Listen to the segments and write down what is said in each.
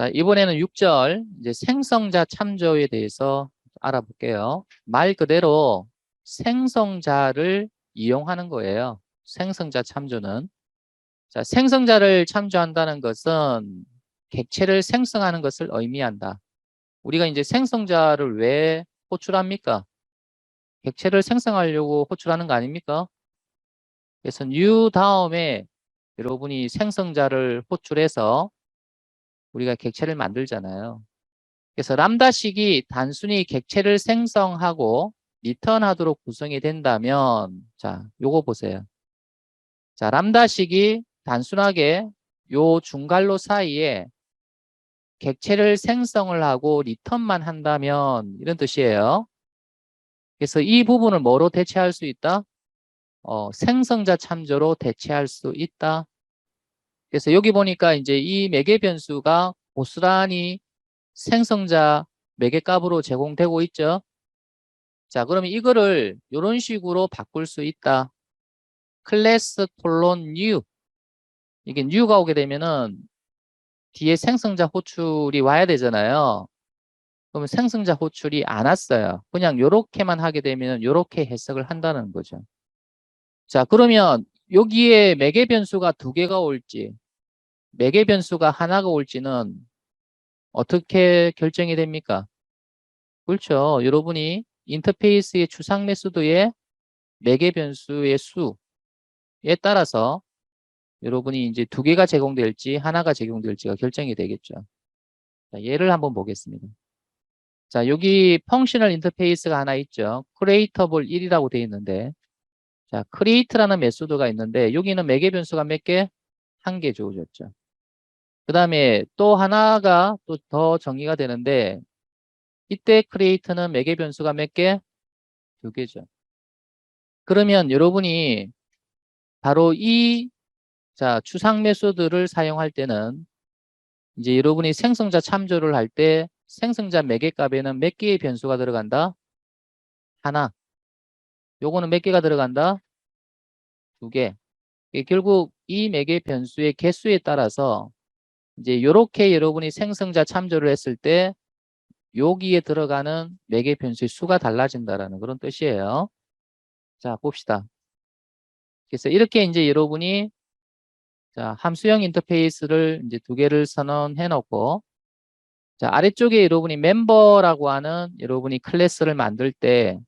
자, 이번에는 6절 이제 생성자 참조에 대해서 알아볼게요. 말 그대로 생성자를 이용하는 거예요. 생성자 참조는. 자, 생성자를 참조한다는 것은 객체를 생성하는 것을 의미한다. 우리가 이제 생성자를 왜 호출합니까? 객체를 생성하려고 호출하는 거 아닙니까? 그래서 new 다음에 여러분이 생성자를 호출해서 우리가 객체를 만들잖아요. 그래서 람다식이 단순히 객체를 생성하고 리턴하도록 구성이 된다면 자, 요거 보세요. 자, 람다식이 단순하게 요 중괄호 사이에 객체를 생성을 하고 리턴만 한다면 이런 뜻이에요. 그래서 이 부분을 뭐로 대체할 수 있다? 어, 생성자 참조로 대체할 수 있다. 그래서 여기 보니까 이제 이 매개 변수가 고스란히 생성자 매개값으로 제공되고 있죠. 자, 그러면 이거를 이런 식으로 바꿀 수 있다. 클래스 콜론 new 이게 new가 오게 되면은 뒤에 생성자 호출이 와야 되잖아요. 그러면 생성자 호출이 안 왔어요. 그냥 요렇게만 하게 되면 요렇게 해석을 한다는 거죠. 자, 그러면 여기에 매개 변수가 두 개가 올지 매개 변수가 하나가 올지는 어떻게 결정이 됩니까? 그렇죠. 여러분이 인터페이스의 추상 메소드의 매개 변수의 수에 따라서 여러분이 이제 두 개가 제공될지 하나가 제공될지가 결정이 되겠죠. 자, 예를 한번 보겠습니다. 자, 여기 펑셔널 인터페이스가 하나 있죠. creatable 1이라고 되어 있는데 자, create라는 메소드가 있는데 여기는 매개 변수가 몇 개? 한 개 주어졌죠. 그 다음에 또 하나가 또 더 정의가 되는데 이때 create는 매개 변수가 몇 개? 두 개죠. 그러면 여러분이 바로 이 자, 추상 메소드를 사용할 때는 이제 여러분이 생성자 참조를 할 때 생성자 매개 값에는 몇 개의 변수가 들어간다? 하나. 요거는 몇 개가 들어간다? 두 개. 결국 이 매개 변수의 개수에 따라서 이제 요렇게 여러분이 생성자 참조를 했을 때 여기에 들어가는 매개 변수의 수가 달라진다라는 그런 뜻이에요. 자, 봅시다. 그래서 이렇게 이제 여러분이 자, 함수형 인터페이스를 이제 두 개를 선언해 놓고 자, 아래쪽에 여러분이 멤버라고 하는 여러분이 클래스를 만들 때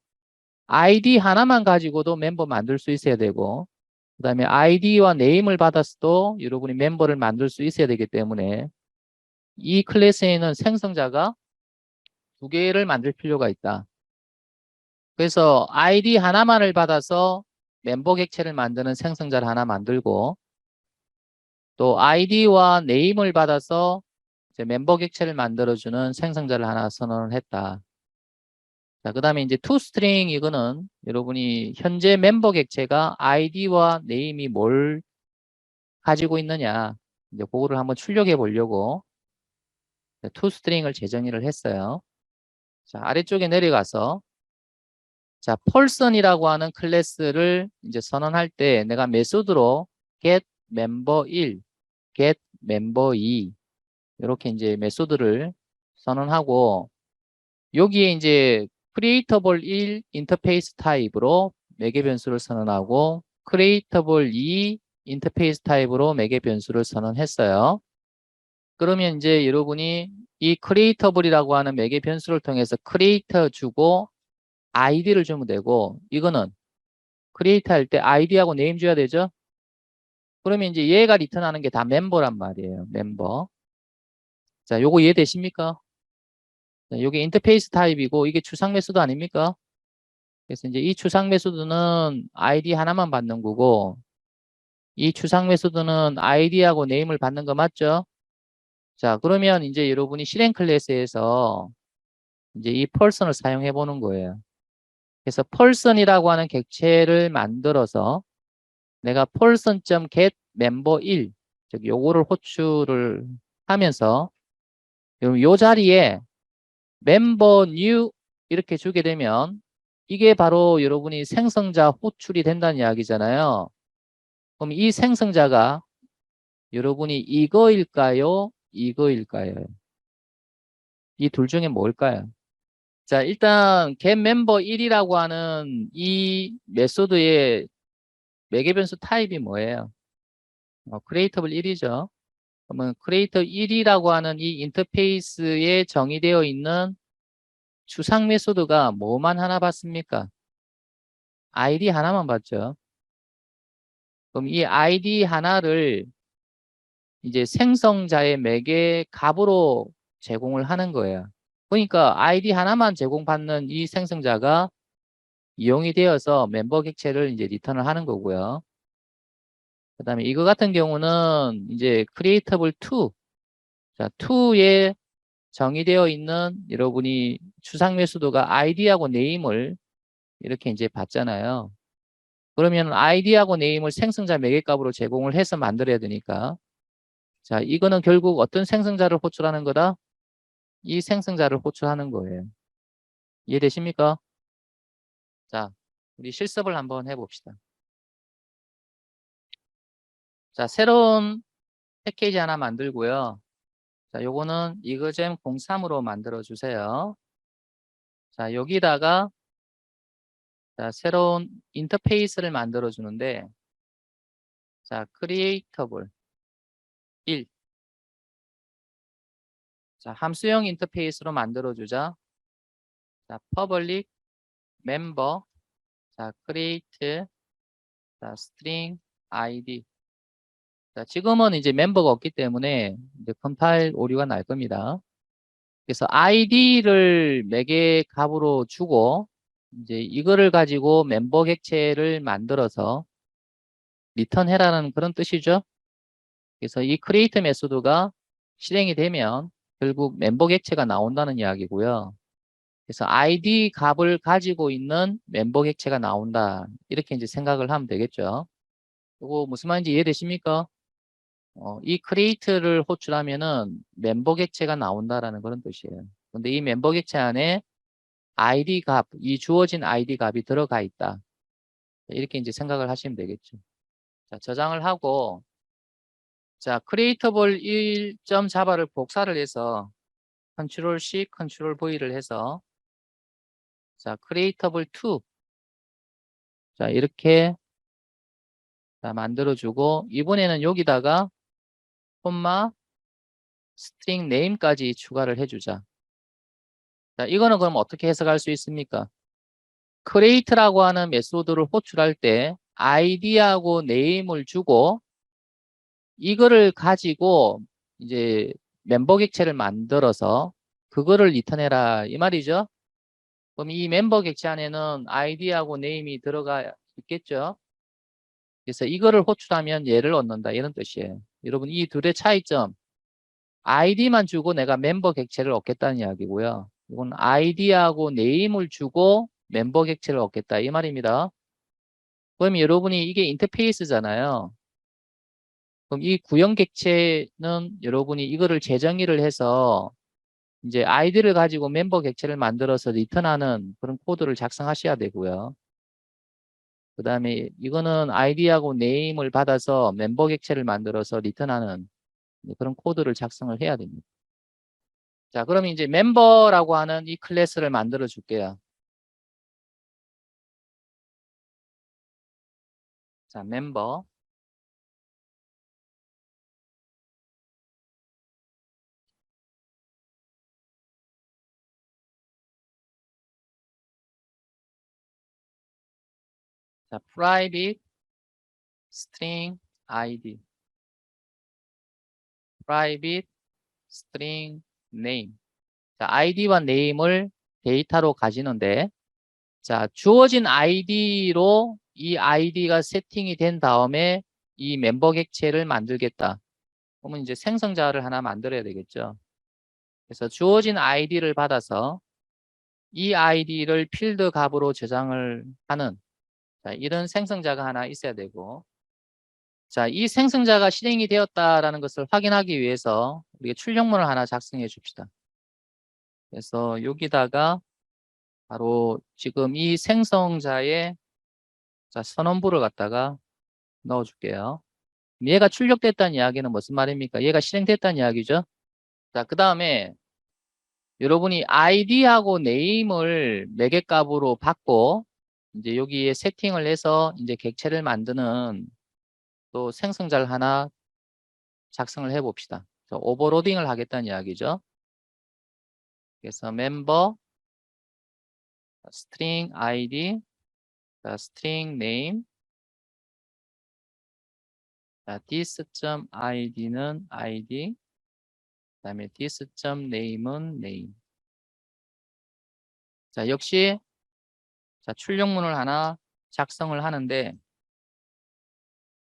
아이디 하나만 가지고도 멤버 만들 수 있어야 되고 그 다음에 아이디와 네임을 받았어도 여러분이 멤버를 만들 수 있어야 되기 때문에 이 클래스에는 생성자가 두 개를 만들 필요가 있다. 그래서 아이디 하나만을 받아서 멤버 객체를 만드는 생성자를 하나 만들고 또 아이디와 네임을 받아서 멤버 객체를 만들어주는 생성자를 하나 선언을 했다. 자, 그 다음에 이제 toString 이거는 여러분이 현재 멤버 객체가 아이디와 네임이 뭘 가지고 있느냐 이제 그거를 한번 출력해 보려고 toString을 재정의를 했어요. 자, 아래쪽에 내려가서 자, person이라고 하는 클래스를 이제 선언할 때 내가 메소드로 get member 1, get member 2 이렇게 이제 메소드를 선언하고 여기에 이제 creatable 1 인터페이스 타입으로 매개 변수를 선언하고 creatable 2 인터페이스 타입으로 매개 변수를 선언했어요. 그러면 이제 여러분이 이 creatable이라고 하는 매개 변수를 통해서 creator 주고 id를 주면 되고 이거는 create 할때 id하고 name 줘야 되죠. 그러면 이제 얘가 리턴하는 게 다 멤버란 말이에요. 멤버. 자, 요거 이해되십니까? 자, 요게 인터페이스 타입이고 이게 추상 메소드 아닙니까? 그래서 이제 이 추상 메소드는 id 하나만 받는 거고 이 추상 메소드는 id하고 네임을 받는 거 맞죠? 자, 그러면 이제 여러분이 실행 클래스에서 이제 이 person을 사용해 보는 거예요. 그래서 person이라고 하는 객체를 만들어서 내가 person.get member 1즉 요거를 호출을 하면서 요 자리에 member new 이렇게 주게 되면 이게 바로 여러분이 생성자 호출이 된다는 이야기잖아요. 그럼 이 생성자가 여러분이 이거일까요? 이거일까요? 이 둘 중에 뭘까요? 자, 일단 get member 1이라고 하는 이 메소드의 매개 변수 타입이 뭐예요? 어, createable 1이죠. 그러면 creator 1이라고 하는 이 인터페이스에 정의되어 있는 추상 메소드가 뭐만 하나 봤습니까? id 하나만 봤죠. 그럼 이 id 하나를 이제 생성자의 매개 값으로 제공을 하는 거예요. 그러니까 id 하나만 제공받는 이 생성자가 이용이 되어서 멤버 객체를 이제 리턴을 하는 거고요. 그 다음에 이거 같은 경우는 이제 creatable 2. 자, 2에 정의되어 있는 여러분이 추상 매수도가 id하고 name을 이렇게 이제 받잖아요. 그러면 id하고 name을 생성자 매개값으로 제공을 해서 만들어야 되니까 자, 이거는 결국 어떤 생성자를 호출하는 거다? 이 생성자를 호출하는 거예요. 이해되십니까? 자, 우리 실습을 한번 해봅시다. 자, 새로운 패키지 하나 만들고요. 자, 요거는 이거잼 03으로 만들어 주세요. 자, 여기다가 자, 새로운 인터페이스를 만들어 주는데 자, creatable 1 자, 함수형 인터페이스로 만들어 주자. 자, public member 자, create 자, string 자, 지금은 이제 멤버가 없기 때문에 이제 컴파일 오류가 날 겁니다. 그래서 id를 매개 값으로 주고 이제 이거를 가지고 멤버 객체를 만들어서 리턴해라는 그런 뜻이죠. 그래서 이 create 메소드가 실행이 되면 결국 멤버 객체가 나온다는 이야기고요. 그래서 id 값을 가지고 있는 멤버 객체가 나온다. 이렇게 이제 생각을 하면 되겠죠. 이거 무슨 말인지 이해되십니까? 어, 이 create를 호출하면은 멤버 객체가 나온다라는 그런 뜻이에요. 근데 이 멤버 객체 안에 id 값, 이 주어진 id 값이 들어가 있다. 이렇게 이제 생각을 하시면 되겠죠. 자, 저장을 하고 자, creatable 1.java를 복사를 해서 컨트롤 C, 컨트롤 V를 해서 자, creatable 2 자, 이렇게 자, 만들어주고 이번에는 여기다가 콤마 스트링 네임까지 추가를 해주자. 자, 이거는 그럼 어떻게 해석할 수 있습니까? create라고 하는 메소드를 호출할 때 id하고 name을 주고 이거를 가지고 이제 멤버 객체를 만들어서 그거를 리턴해라 이 말이죠. 그럼 이 멤버 객체 안에는 id하고 name이 들어가 있겠죠. 그래서 이거를 호출하면 얘를 얻는다 이런 뜻이에요. 여러분 이 둘의 차이점 id만 주고 내가 멤버 객체를 얻겠다는 이야기고요. 이건 id하고 name을 주고 멤버 객체를 얻겠다 이 말입니다. 그럼 여러분이 이게 인터페이스잖아요. 그럼 이 구형 객체는 여러분이 이거를 재정의를 해서 이제 아이디를 가지고 멤버 객체를 만들어서 리턴하는 그런 코드를 작성하셔야 되고요. 그 다음에 이거는 아이디하고 네임을 받아서 멤버 객체를 만들어서 리턴하는 그런 코드를 작성을 해야 됩니다. 자, 그럼 이제 멤버라고 하는 이 클래스를 만들어 줄게요. 자, 멤버. 자, private string id private string name 자, id와 name을 데이터로 가지는데 자, 주어진 id로 이 id가 세팅이 된 다음에 이 멤버 객체를 만들겠다. 그러면 이제 생성자를 하나 만들어야 되겠죠. 그래서 주어진 id를 받아서 이 id를 필드 값으로 저장을 하는 자, 이런 생성자가 하나 있어야 되고 자, 이 생성자가 실행이 되었다라는 것을 확인하기 위해서 우리가 출력문을 하나 작성해 줍시다. 그래서 여기다가 바로 지금 이 생성자의 자, 선언부를 갖다가 넣어 줄게요. 얘가 출력됐다는 이야기는 무슨 말입니까? 얘가 실행됐다는 이야기죠. 자, 그 다음에 여러분이 아이디하고 네임을 매개값으로 받고 이제 여기에 세팅을 해서 이제 객체를 만드는 또 생성자를 하나 작성을 해 봅시다. 오버로딩을 하겠다는 이야기죠. 그래서 멤버 id 자, string name 자, this.id는 id 그다음에 this.name은 name 자, 역시 자, 출력문을 하나 작성을 하는데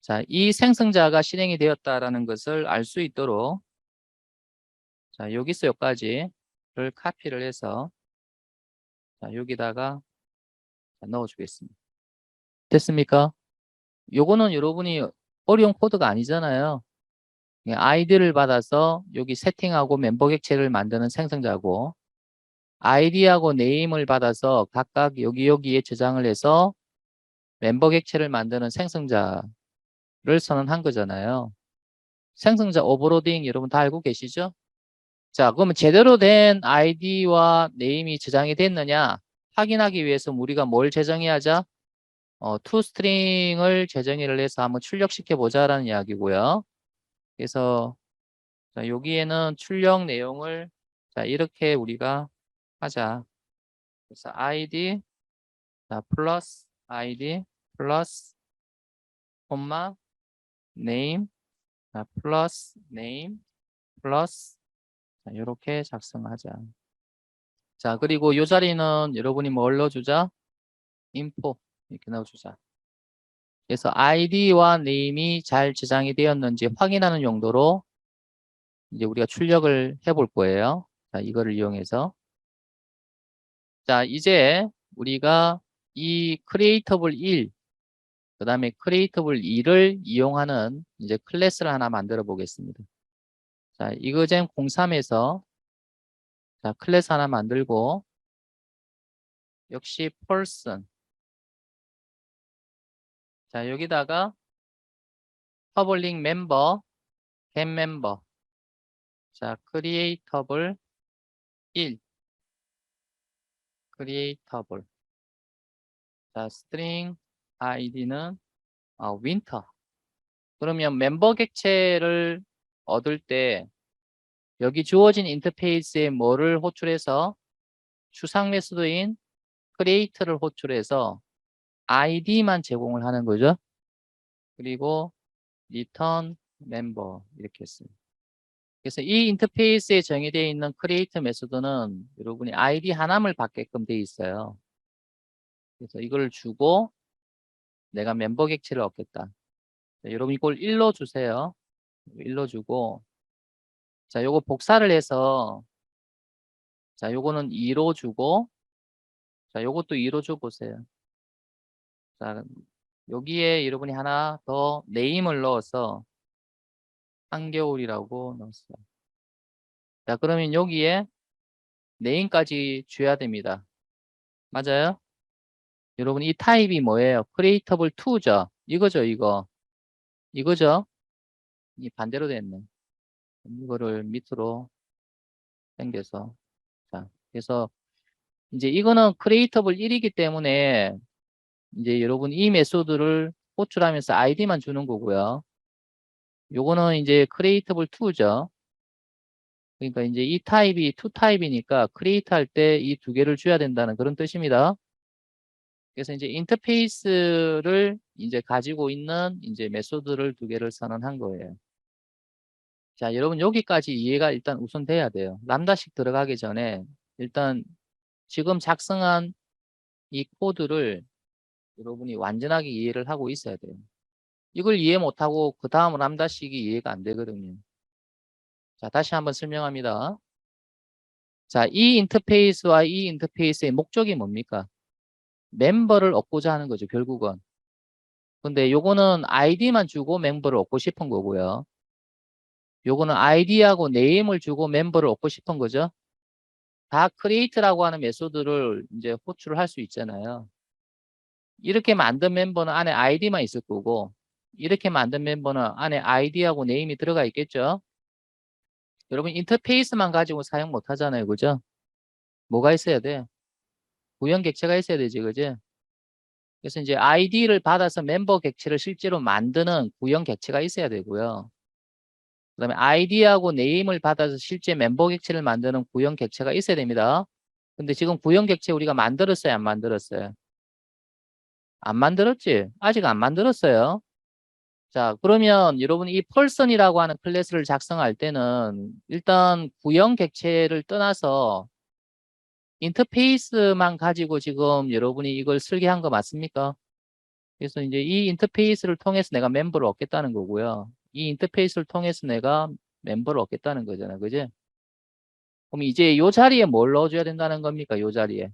자, 이 생성자가 실행이 되었다라는 것을 알 수 있도록 자, 여기서 여기까지를 카피를 해서 자, 여기다가 자, 넣어 주겠습니다. 됐습니까? 요거는 여러분이 어려운 코드가 아니잖아요. 아이디를 받아서 여기 세팅하고 멤버 객체를 만드는 생성자고 아이디하고 네임을 받아서 각각 여기 여기에 저장을 해서 멤버 객체를 만드는 생성자를 선언한 거잖아요. 생성자 오버로딩 여러분 다 알고 계시죠? 자, 그러면 제대로 된 아이디와 네임이 저장이 됐느냐 확인하기 위해서 우리가 뭘 재정의하자? 어, toString을 재정의를 해서 한번 출력시켜 보자라는 이야기고요. 그래서 자, 여기에는 출력 내용을 자, 이렇게 우리가 하자. 그래서 id 자, 플러스 id 플러스 콤마 name 자, 플러스 name 플러스 자, 이렇게 작성하자. 자, 그리고 이 자리는 여러분이 뭘 넣어주자? info 이렇게 넣어주자. 그래서 id와 name이 잘 저장이 되었는지 확인하는 용도로 이제 우리가 출력을 해볼 거예요. 자, 이거를 이용해서. 자, 이제 우리가 이 createable 1, 그 다음에 createable 2를 이용하는 이제 클래스를 하나 만들어 보겠습니다. 자, 이거잼 03에서 자, 클래스 하나 만들고 역시 person 자, 여기다가 public member, get member 자, creatable 1 creatable 자, string id는 어, winter 그러면 멤버 객체를 얻을 때 여기 주어진 인터페이스에 뭐를 호출해서 추상 메소드인 create를 호출해서 id만 제공을 하는 거죠. 그리고 return member 이렇게 했어요. 그래서 이 인터페이스에 정의되어 있는 create 메소드는 여러분이 id 하나를 받게끔 되어 있어요. 그래서 이걸 주고 내가 멤버 객체를 얻겠다. 자, 여러분 이걸 1로 주세요. 1로 주고 자, 요거 복사를 해서 자, 요거는 2로 주고 자, 요것도 2로 줘 보세요. 자, 여기에 여러분이 하나 더 네임을 넣어서 한겨울이라고 넣었어요. 자, 그러면 여기에 네임까지 줘야 됩니다. 맞아요? 여러분 이 타입이 뭐예요? creatable 2죠. 이거죠, 이거. 이거죠? 이 반대로 됐네. 이거를 밑으로 당겨서 자, 그래서 이제 이거는 creatable 1이기 때문에 이제 여러분 이 메소드를 호출하면서 아이디만 주는 거고요. 요거는 이제 creatable 2죠. 그러니까 이제 이 타입이 2 타입이니까 create 할때 이 두 개를 줘야 된다는 그런 뜻입니다. 그래서 이제 인터페이스를 이제 가지고 있는 이제 메소드를 두 개를 선언한 거예요. 자, 여러분 여기까지 이해가 일단 우선 돼야 돼요. 람다식 들어가기 전에 일단 지금 작성한 이 코드를 여러분이 완전하게 이해를 하고 있어야 돼요. 이걸 이해 못하고 그 다음 람다식이 이해가 안 되거든요. 자, 다시 한번 설명합니다. 자, 이 인터페이스와 이 인터페이스의 목적이 뭡니까? 멤버를 얻고자 하는 거죠, 결국은. 근데 요거는 아이디만 주고 멤버를 얻고 싶은 거고요. 요거는 아이디하고 네임을 주고 멤버를 얻고 싶은 거죠. 다 create라고 하는 메소드를 이제 호출을 할 수 있잖아요. 이렇게 만든 멤버는 안에 아이디만 있을 거고 이렇게 만든 멤버는 안에 아이디하고 네임이 들어가 있겠죠. 여러분 인터페이스만 가지고 사용 못 하잖아요. 그죠? 뭐가 있어야 돼? 구형 객체가 있어야 되지, 그지? 그래서 이제 아이디를 받아서 멤버 객체를 실제로 만드는 구형 객체가 있어야 되고요. 그 다음에 아이디하고 네임을 받아서 실제 멤버 객체를 만드는 구형 객체가 있어야 됩니다. 근데 지금 구형 객체 우리가 만들었어요? 안 만들었어요? 안 만들었지? 아직 안 만들었어요. 자, 그러면 여러분 이 펄슨이라고 하는 클래스를 작성할 때는 일단 구형 객체를 떠나서 인터페이스만 가지고 지금 여러분이 이걸 설계한 거 맞습니까? 그래서 이제 이 인터페이스를 통해서 내가 멤버를 얻겠다는 거고요. 이 인터페이스를 통해서 내가 멤버를 얻겠다는 거잖아. 그지? 그럼 이제 이 자리에 뭘 넣어줘야 된다는 겁니까? 이 자리에.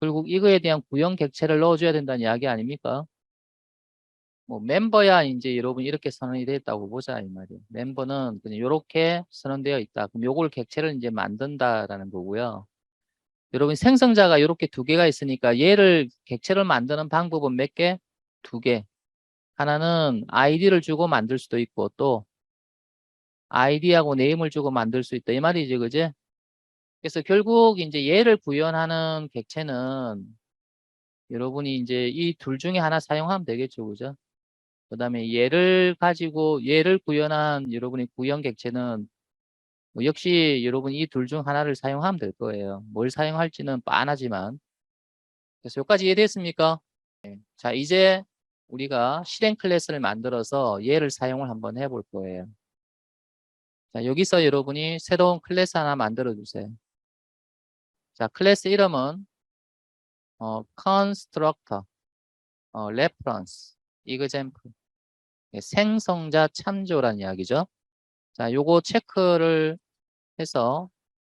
결국 이거에 대한 구형 객체를 넣어줘야 된다는 이야기 아닙니까? 뭐 멤버야 이제 여러분 이렇게 선언이 됐다고 보자 이 말이에요. 멤버는 그냥 이렇게 선언되어 있다. 그럼 요걸 객체를 이제 만든다라는 거고요. 여러분 생성자가 이렇게 두 개가 있으니까 얘를 객체를 만드는 방법은 몇 개? 두 개. 하나는 아이디를 주고 만들 수도 있고 또 아이디하고 네임을 주고 만들 수 있다. 이 말이지, 그지? 그래서 결국 이제 얘를 구현하는 객체는 여러분이 이제 이 둘 중에 하나 사용하면 되겠죠, 그죠? 그 다음에 얘를 가지고 얘를 구현한 여러분이 구현 객체는 뭐 역시 여러분 이 둘 중 하나를 사용하면 될 거예요. 뭘 사용할지는 빤하지만. 그래서 여기까지 이해됐습니까? 네. 자, 이제 우리가 실행 클래스를 만들어서 얘를 사용을 한번 해볼 거예요. 자, 여기서 여러분이 새로운 클래스 하나 만들어 주세요. 자, 클래스 이름은 어, constructor, 어, reference, example. 예, 생성자 참조란 이야기죠. 자, 요거 체크를 해서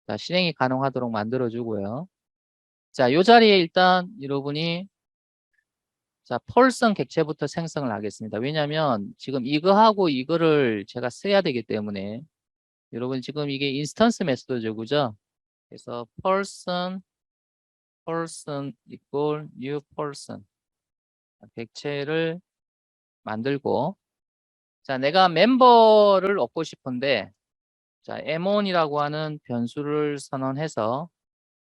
자, 실행이 가능하도록 만들어 주고요. 자, 요 자리에 일단 여러분이 자, 펄슨 객체부터 생성을 하겠습니다. 왜냐하면 지금 이거하고 이거를 제가 써야 되기 때문에 여러분 지금 이게 인스턴스 메소드죠, 그죠? 그래서 person, person equal new person 객체를 만들고. 자, 내가 멤버를 얻고 싶은데 자, m1이라고 하는 변수를 선언해서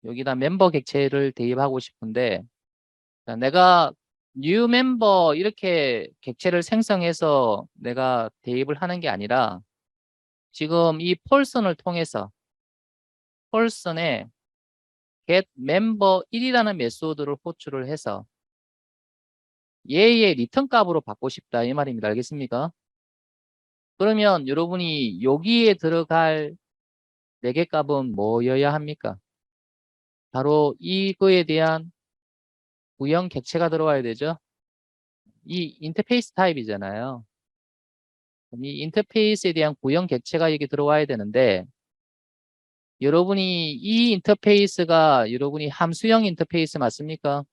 여기다 멤버 객체를 대입하고 싶은데 자, 내가 new member 이렇게 객체를 생성해서 내가 대입을 하는 게 아니라 지금 이 폴슨을 통해서 폴슨에 get member 1이라는 메소드를 호출을 해서 얘의 리턴 값으로 받고 싶다 이 말입니다. 알겠습니까? 그러면 여러분이 여기에 들어갈 4개 값은 뭐여야 합니까? 바로 이거에 대한 구형 객체가 들어와야 되죠. 이 인터페이스 타입이잖아요. 이 인터페이스에 대한 구형 객체가 여기 들어와야 되는데 여러분이 이 인터페이스가 여러분이 함수형 인터페이스 맞습니까?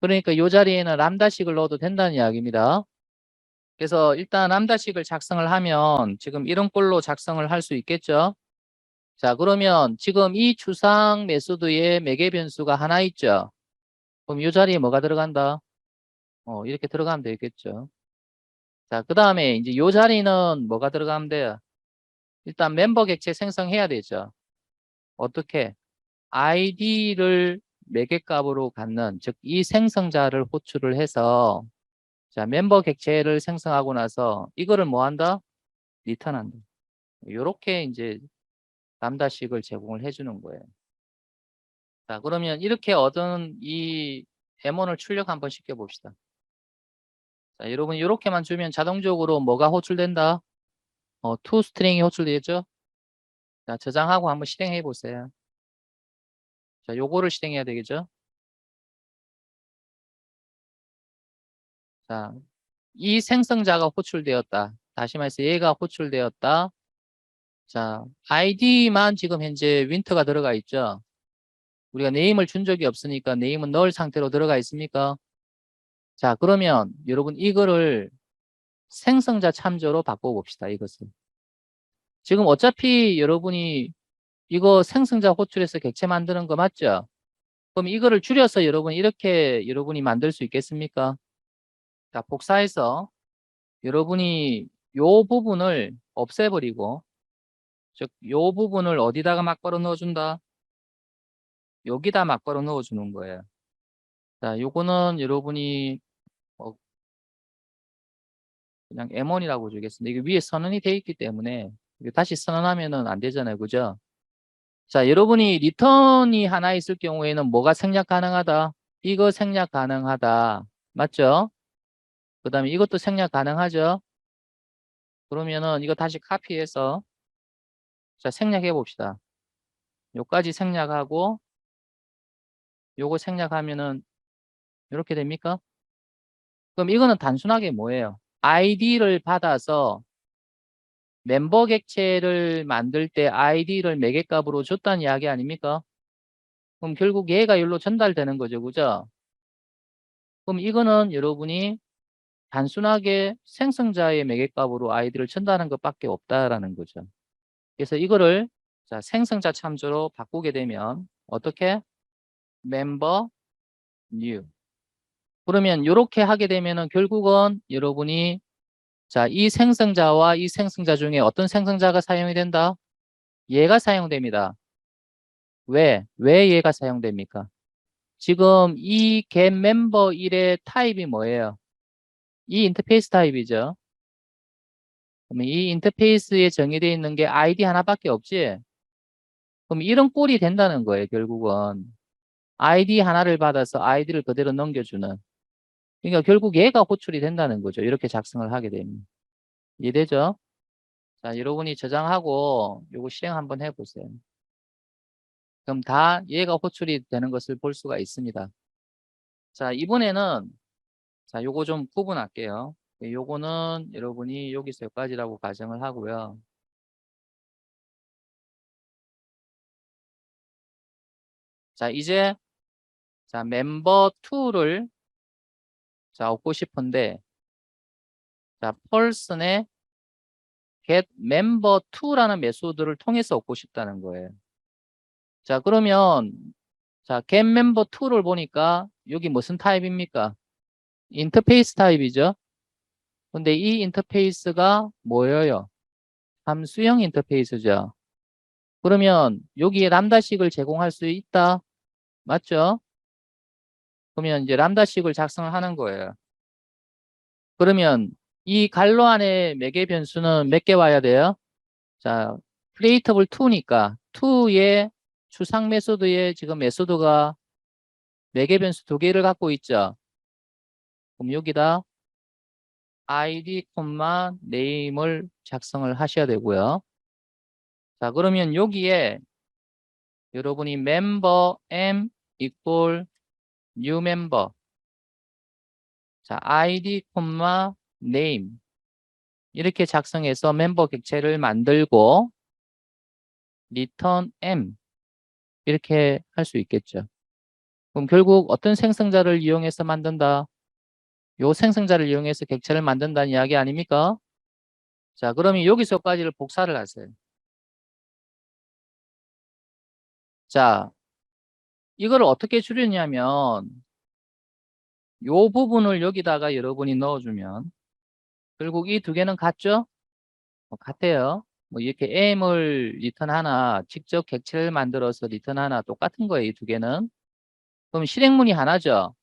그러니까 이 자리에는 람다식을 넣어도 된다는 이야기입니다. 그래서 일단 람다식을 작성을 하면 지금 이런 꼴로 작성을 할 수 있겠죠. 자 그러면 지금 이 추상 메소드에 매개 변수가 하나 있죠. 그럼 이 자리에 뭐가 들어간다? 어, 이렇게 들어가면 되겠죠. 자, 그 다음에 이제 이 자리는 뭐가 들어가면 돼요? 일단 멤버 객체 생성해야 되죠. 어떻게? 아이디를 매개 값으로 갖는, 즉, 이 생성자를 호출을 해서, 자, 멤버 객체를 생성하고 나서 이거를 뭐 한다? 리턴한다. 요렇게 이제 람다식을 제공을 해주는 거예요. 자, 그러면 이렇게 얻은 이 M1을 출력 한번 시켜 봅시다. 자, 여러분 이렇게만 주면 자동적으로 뭐가 호출된다? 어, to 스트링이 호출되겠죠? 자, 저장하고 한번 실행해 보세요. 자, 요거를 실행해야 되겠죠? 자, 이 생성자가 호출되었다. 다시 말해서 얘가 호출되었다. 자, 아이디만 지금 현재 윈터가 들어가 있죠? 우리가 네임을 준 적이 없으니까 네임은 넣을 상태로 들어가 있습니까? 자, 그러면 여러분 이거를 생성자 참조로 바꿔봅시다. 이것을. 지금 어차피 여러분이 이거 생성자 호출해서 객체 만드는 거 맞죠? 그럼 이거를 줄여서 여러분 이렇게 여러분이 만들 수 있겠습니까? 자, 복사해서 여러분이 요 부분을 없애버리고 즉 요 부분을 어디다가 막바로 넣어준다? 여기다 막바로 넣어주는 거예요. 자, 요거는 여러분이 어, 그냥 M1이라고 주겠습니다. 이게 위에 선언이 돼 있기 때문에 이게 다시 선언하면은 안 되잖아요. 그죠? 자, 여러분이 리턴이 하나 있을 경우에는 뭐가 생략 가능하다? 이거 생략 가능하다. 맞죠? 그 다음에 이것도 생략 가능하죠? 그러면은 이거 다시 카피해서 자, 생략해 봅시다. 요까지 생략하고 요거 생략하면은 이렇게 됩니까? 그럼 이거는 단순하게 뭐예요? 아이디를 받아서 멤버 객체를 만들 때 아이디를 매개값으로 줬다는 이야기 아닙니까? 그럼 결국 얘가 일로 전달되는 거죠. 그죠? 그럼 이거는 여러분이 단순하게 생성자의 매개값으로 아이디를 전달하는 것밖에 없다라는 거죠. 그래서 이거를 자, 생성자 참조로 바꾸게 되면 어떻게? 멤버 new 그러면 이렇게 하게 되면은 결국은 여러분이 자, 이 생성자와 이 생성자 중에 어떤 생성자가 사용이 된다? 얘가 사용됩니다. 왜? 왜 얘가 사용됩니까? 지금 이 get member 1의 타입이 뭐예요? 이 인터페이스 타입이죠. 그러면 이 인터페이스에 정의되어 있는 게 ID 하나밖에 없지? 그럼 이런 꼴이 된다는 거예요, 결국은. ID 하나를 받아서 ID를 그대로 넘겨주는. 그러니까 결국 얘가 호출이 된다는 거죠. 이렇게 작성을 하게 되면. 이해되죠? 자, 여러분이 저장하고 요거 실행 한번 해보세요. 그럼 다 얘가 호출이 되는 것을 볼 수가 있습니다. 자, 이번에는 자, 요거 좀 구분할게요. 네, 요거는 여러분이 여기서 여기까지라고 가정을 하고요. 자, 이제 자, 멤버 2를 자, 얻고 싶은데 자, person의 get member 2라는 메소드를 통해서 얻고 싶다는 거예요. 자, 그러면 자, get member 2를 보니까 여기 무슨 타입입니까? 인터페이스 타입이죠. 근데 이 인터페이스가 뭐예요? 함수형 인터페이스죠. 그러면 여기에 람다식을 제공할 수 있다. 맞죠? 그러면 이제 람다식을 작성을 하는 거예요. 그러면 이 갈로 안에 매개 변수는 몇 개 와야 돼요? 자, creatable 2니까 2의 추상 메소드에 지금 메소드가 매개 변수 두 개를 갖고 있죠. 그럼 여기다 id, name을 작성을 하셔야 되고요. 자, 그러면 여기에 여러분이 member m equal new member 자, id, name 이렇게 작성해서 멤버 객체를 만들고 return m 이렇게 할 수 있겠죠. 그럼 결국 어떤 생성자를 이용해서 만든다? 요 생성자를 이용해서 객체를 만든다는 이야기 아닙니까? 자, 그러면 여기서까지를 복사를 하세요. 자, 이걸 어떻게 줄이냐면 요 부분을 여기다가 여러분이 넣어주면 결국 이 두 개는 같죠? 어, 같아요. 뭐 이렇게 m을 리턴 하나, 직접 객체를 만들어서 리턴 하나 똑같은 거예요. 이 두 개는. 그럼 실행문이 하나죠.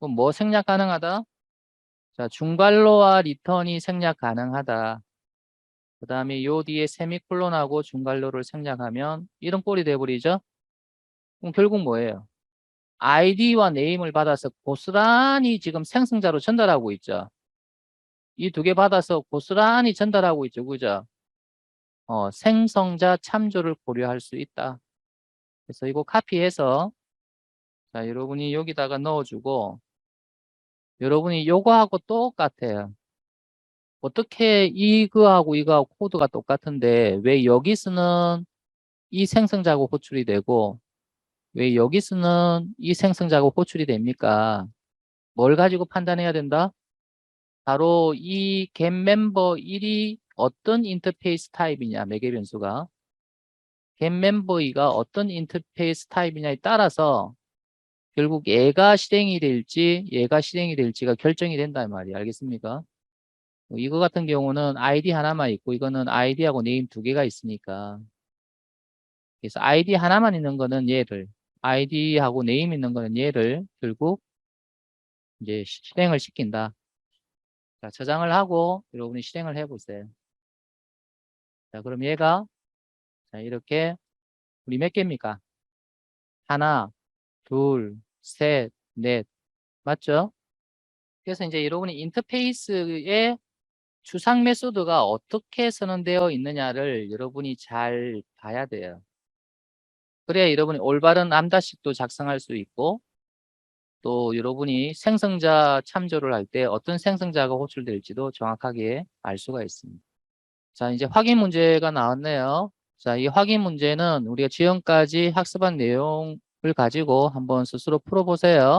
그럼 뭐 생략 가능하다? 자, 중괄로와 리턴이 생략 가능하다. 그 다음에 요 뒤에 세미콜론하고 중괄로를 생략하면 이런 꼴이 돼버리죠. 그럼 결국 뭐예요? id와 name을 받아서 고스란히 지금 생성자로 전달하고 있죠. 이 두 개 받아서 고스란히 전달하고 있죠. 그죠? 어, 생성자 참조를 고려할 수 있다. 그래서 이거 카피해서 자, 여러분이 여기다가 넣어주고 여러분이 요거하고 똑같아요. 어떻게 이거하고 이거하고 코드가 똑같은데 왜 여기서는 이 생성자고 호출이 되고 왜 여기서는 이 생성자고 호출이 됩니까? 뭘 가지고 판단해야 된다? 바로 이 get member 1이 어떤 인터페이스 타입이냐 매개 변수가 get member 2가 어떤 인터페이스 타입이냐에 따라서 결국 얘가 실행이 될지 얘가 실행이 될지가 결정이 된단 말이에요. 알겠습니까? 뭐 이거 같은 경우는 아이디 하나만 있고 이거는 아이디하고 네임 두 개가 있으니까 그래서 아이디 하나만 있는 거는 얘를 id하고 name 있는 거는 얘를 결국 이제 실행을 시킨다. 자, 저장을 하고 여러분이 실행을 해 보세요. 자, 그럼 얘가 자, 이렇게 우리 몇 개입니까? 하나, 둘, 셋, 넷. 맞죠? 그래서 이제 여러분이 인터페이스의 추상 메소드가 어떻게 선언되어 있느냐를 여러분이 잘 봐야 돼요. 그래야 여러분이 올바른 암다식도 작성할 수 있고 또 여러분이 생성자 참조를 할 때 어떤 생성자가 호출될지도 정확하게 알 수가 있습니다. 자, 이제 확인 문제가 나왔네요. 자, 이 확인 문제는 우리가 지금까지 학습한 내용을 가지고 한번 스스로 풀어보세요.